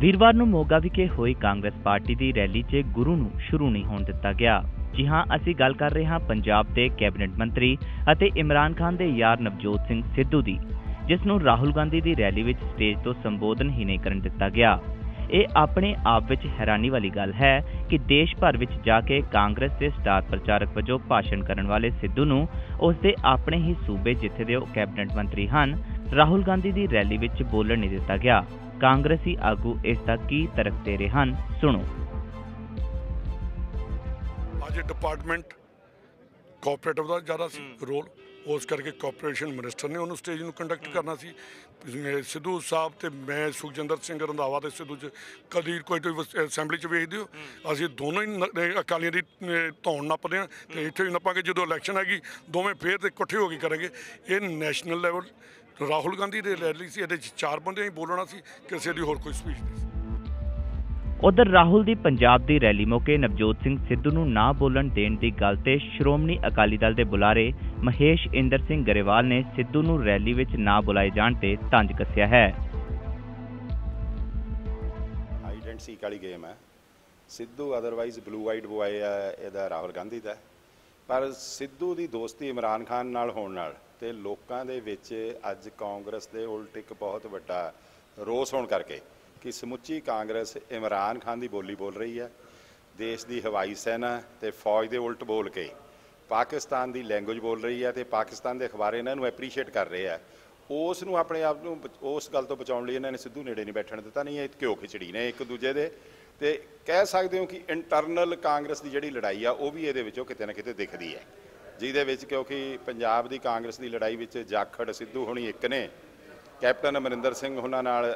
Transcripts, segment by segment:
ਵੀਰਵਾਰ ਨੂੰ ਮੋਗਾ ਵਿਖੇ ਹੋਈ ਕਾਂਗਰਸ ਪਾਰਟੀ ਦੀ ਰੈਲੀ 'ਚ ਗੁਰੂ ਨੂੰ ਸ਼ੁਰੂ ਨਹੀਂ ਹੋਣ ਦਿੱਤਾ ਗਿਆ। ਜੀ ਹਾਂ, ਅਸੀਂ ਗੱਲ ਕਰ ਰਹੇ ਹਾਂ ਪੰਜਾਬ ਦੇ ਕੈਬਨਿਟ ਮੰਤਰੀ ਅਤੇ ਇਮਰਾਨ ਖਾਨ ਦੇ ਯਾਰ ਨਵਜੋਤ ਸਿੰਘ ਸਿੱਧੂ ਦੀ, ਜਿਸ ਨੂੰ ਰਾਹੁਲ ਗਾਂਧੀ ਦੀ ਰੈਲੀ ਵਿੱਚ ਸਟੇਜ ਤੋਂ ਸੰਬੋਧਨ ਹੀ ਨਹੀਂ ਕਰਨ ਦਿੱਤਾ ਗਿਆ। ਇਹ ਆਪਣੇ ਆਪ ਵਿੱਚ ਹੈਰਾਨੀ ਵਾਲੀ ਗੱਲ ਹੈ ਕਿ ਦੇਸ਼ ਭਰ ਵਿੱਚ ਜਾ ਕੇ ਕਾਂਗਰਸ ਦੇ ਸਟਾਰ ਪ੍ਰਚਾਰਕ ਵਜੋਂ ਭਾਸ਼ਣ ਕਰਨ ਵਾਲੇ ਸਿੱਧੂ ਨੂੰ ਉਸ ਦੇ ਆਪਣੇ ਹੀ ਸੂਬੇ ਜਿੱਥੇ ਦੇ ਉਹ ਕੈਬਨਿਟ ਮੰਤਰੀ ਹਨ, ਰਾਹੁਲ ਗਾਂਧੀ ਦੀ ਰੈਲੀ ਵਿੱਚ ਬੋਲਣ ਨਹੀਂ ਦਿੱਤਾ ਗਿਆ। ਕਾਂਗਰਸੀ ਆਗੂ ਇਸ ਦਾ ਕੀ ਤਰਕ ਦੇ ਰਹੇ ਹਨ ਸੁਣੋ ਅੱਜ ਡਿਪਾਰਟਮੈਂਟ ਕੋਆਪਰੇਟਿਵ ਦਾ ਜ਼ਿਆਦਾ ਰੋਲ ਉਸ ਕਰਕੇ ਕੋਆਪਰੇਸ਼ਨ ਮਿਨਿਸਟਰ ਨੇ ਉਹਨੂੰ ਸਟੇਜ ਨੂੰ ਕੰਡਕਟ ਕਰਨਾ ਸੀ ਸਿੱਧੂ ਸਾਹਿਬ ਤੇ ਮੈਂ ਸੁਖਜਿੰਦਰ ਸਿੰਘ ਰੰਧਾਵਾ ਤੇ ਸਿੱਧੂ ਚ ਕਦੀ ਕੋਈ ਕੋਈ ਅਸੈਂਬਲੀ ਚ ਵੇਖਦੇ ਹੋ ਅਸੀਂ ਦੋਨੋਂ ਹੀ ਅਕਾਲੀਆਂ ਦੀ ਧੌਣ ਨੱਪਦੇ ਆ ਤੇ ਇੱਥੇ ਵੀ ਨੱਪਾਂਗੇ ਜਦੋਂ ਇਲੈਕਸ਼ਨ ਹੈਗੀ ਦੋਵੇਂ ਫੇਰ ਤੇ ਇਕੱਠੇ ਹੋ ਕੇ ਕਰਾਂਗੇ ਇਹ ਨੈਸ਼ਨਲ ਲੈਵਲ ਰਾਹੁਲ ਗਾਂਧੀ ਦੇ ਰੈਲੀ ਸੀ ਇਹਦੇ ਚ ਚਾਰ ਬੰਦਿਆਂ ਹੀ ਬੋਲਣਾ ਸੀ ਕਿਸੇ ਦੀ ਹੋਰ ਕੋਈ ਸਪੀਚ ਨਹੀਂ ਸੀ। ਉਧਰ ਰਾਹੁਲ ਦੀ ਪੰਜਾਬ ਦੀ ਰੈਲੀ ਮੌਕੇ ਨਵਜੋਤ ਸਿੰਘ ਸਿੱਧੂ ਨੂੰ ਨਾ ਬੋਲਣ ਦੇਣ ਦੀ ਗੱਲ ਤੇ ਸ਼੍ਰੋਮਣੀ ਅਕਾਲੀ ਦਲ ਦੇ ਬੁਲਾਰੇ ਮਹੇਸ਼ ਇੰਦਰ ਸਿੰਘ ਗਰੇਵਾਲ ਨੇ ਸਿੱਧੂ ਨੂੰ ਰੈਲੀ ਵਿੱਚ ਨਾ ਬੁਲਾਏ ਜਾਣ ਤੇ ਤੰਜ ਕੱਸਿਆ ਹੈ। ਸੀਕ ਵਾਲੀ ਗੇਮ ਹੈ Sidhu otherwise blue eyed boy ਆ ਇਹਦਾ ਰਾਹੁਲ ਗਾਂਧੀ ਦਾ ਪਰ ਸਿੱਧੂ ਦੀ ਦੋਸਤੀ ਇਮਰਾਨ ਖਾਨ ਨਾਲ ਹੋਣ ਨਾਲ ਤੇ ਲੋਕਾਂ ਦੇ ਵਿੱਚ ਅੱਜ ਕਾਂਗਰਸ ਦੇ ਉਲਟ ਇੱਕ ਬਹੁਤ ਵੱਡਾ ਰੋਸ ਹੋਣ ਕਰਕੇ ਕਿ ਸਮੁੱਚੀ ਕਾਂਗਰਸ ਇਮਰਾਨ ਖਾਨ ਦੀ ਬੋਲੀ ਬੋਲ ਰਹੀ ਹੈ, ਦੇਸ਼ ਦੀ ਹਵਾਈ ਸੈਨਾ ਤੇ ਫੌਜ ਦੇ ਉਲਟ ਬੋਲ ਕੇ ਪਾਕਿਸਤਾਨ ਦੀ ਲੈਂਗੁਏਜ ਬੋਲ ਰਹੀ ਹੈ ਤੇ ਪਾਕਿਸਤਾਨ ਦੇ ਅਖਬਾਰ ਇਹਨਾਂ ਨੂੰ ਐਪਰੀਸ਼ੀਏਟ ਕਰ ਰਹੇ ਆ ਉਸ ਨੂੰ ਆਪਣੇ ਆਪ ਨੂੰ ਬਚ- ਉਸ ਗੱਲ ਤੋਂ ਬਚਾਉਣ ਲਈ ਇਹਨਾਂ ਨੇ ਸਿੱਧੂ ਨੇੜੇ ਨਹੀਂ ਬੈਠਣ ਦਿੱਤਾ, ਨਹੀਂ ਇਹ ਘਿਓ ਖਿਚੜੀ ਨੇ ਇੱਕ ਦੂਜੇ ਦੇ। ਤੇ ਕਹਿ ਸਕਦੇ ਹੋ ਕਿ ਇੰਟਰਨਲ ਕਾਂਗਰਸ ਦੀ ਜਿਹੜੀ ਲੜਾਈ ਆ, ਉਹ ਵੀ ਇਹਦੇ ਵਿੱਚੋਂ ਕਿਤੇ ਨਾ ਕਿਤੇ ਦਿਖਦੀ ਹੈ। ਜਿਹਦੇ ਵਿੱਚ ਕਿਉਂਕਿ ਪੰਜਾਬ ਦੀ ਕਾਂਗਰਸ ਦੀ ਲੜਾਈ ਵਿੱਚ ਜਾਖੜ, ਸਿੱਧੂ ਹੋਣੀ ਇੱਕ ਨੇ, ਕੈਪਟਨ ਅਮਰਿੰਦਰ ਸਿੰਘ ਉਹਨਾਂ ਨਾਲ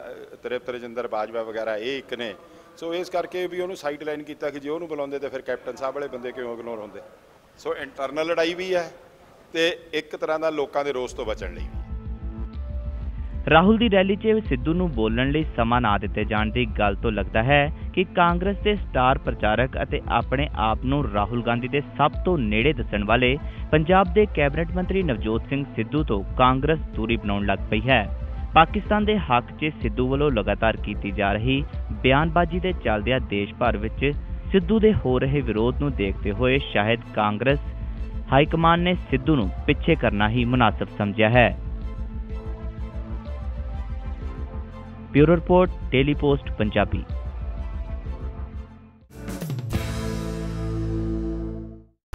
ਤ੍ਰਿਪਤ ਰਜਿੰਦਰ ਬਾਜਵਾ ਵਗੈਰਾ ਇਹ ਇੱਕ ਨੇ। ਸੋ ਇਸ ਕਰਕੇ ਵੀ ਉਹਨੂੰ ਸਾਈਡ ਲਾਈਨ ਕੀਤਾ ਕਿ ਜੇ ਉਹਨੂੰ ਬੁਲਾਉਂਦੇ ਤਾਂ ਫਿਰ ਕੈਪਟਨ ਸਾਹਿਬ ਵਾਲੇ ਬੰਦੇ ਕਿਉਂ ਇਗਨੋਰ ਹੁੰਦੇ? ਸੋ ਇੰਟਰਨਲ ਲੜਾਈ ਵੀ ਹੈ ਤੇ ਇੱਕ ਤਰ੍ਹਾਂ ਦਾ ਲੋਕਾਂ ਦੇ ਰੋਸ ਤੋਂ ਬਚਣ ਲਈ ਵੀ। ਰਾਹੁਲ ਦੀ ਰੈਲੀ 'ਚ ਸਿੱਧੂ ਨੂੰ ਬੋਲਣ ਲਈ ਸਮਾਂ ਨਾ ਦਿੱਤੇ ਜਾਣ ਦੀ ਗੱਲ ਤੋਂ ਲੱਗਦਾ ਹੈ ਕਿ ਕਾਂਗਰਸ ਦੇ ਸਟਾਰ ਪ੍ਰਚਾਰਕ ਅਤੇ ਆਪਣੇ ਆਪ ਨੂੰ ਰਾਹੁਲ ਗਾਂਧੀ ਦੇ ਸਭ ਤੋਂ ਨੇੜੇ ਦੱਸਣ ਵਾਲੇ ਪੰਜਾਬ ਦੇ ਕੈਬਨਿਟ ਮੰਤਰੀ ਨਵਜੋਤ ਸਿੰਘ ਸਿੱਧੂ ਤੋਂ ਕਾਂਗਰਸ ਦੂਰੀ ਬਣਾਉਣ ਲੱਗ ਪਈ ਹੈ। ਪਾਕਿਸਤਾਨ ਦੇ ਹੱਕ 'ਚ ਸਿੱਧੂ ਵੱਲੋਂ ਲਗਾਤਾਰ ਕੀਤੀ ਜਾ ਰਹੀ ਬਿਆਨਬਾਜ਼ੀ ਦੇ ਚੱਲਦਿਆਂ ਦੇਸ਼ ਭਰ ਵਿੱਚ ਸਿੱਧੂ ਦੇ ਹੋ ਰਹੇ ਵਿਰੋਧ ਨੂੰ ਦੇਖਦੇ ਹੋਏ ਸ਼ਾਇਦ ਕਾਂਗਰਸ ਹਾਈਕਮਾਨ ਨੇ ਸਿੱਧੂ ਨੂੰ ਪਿੱਛੇ ਕਰਨਾ ਹੀ ਮੁਨਾਸਬ ਸਮਝਿਆ ਹੈ। Bureau report, daily post, Punjabi.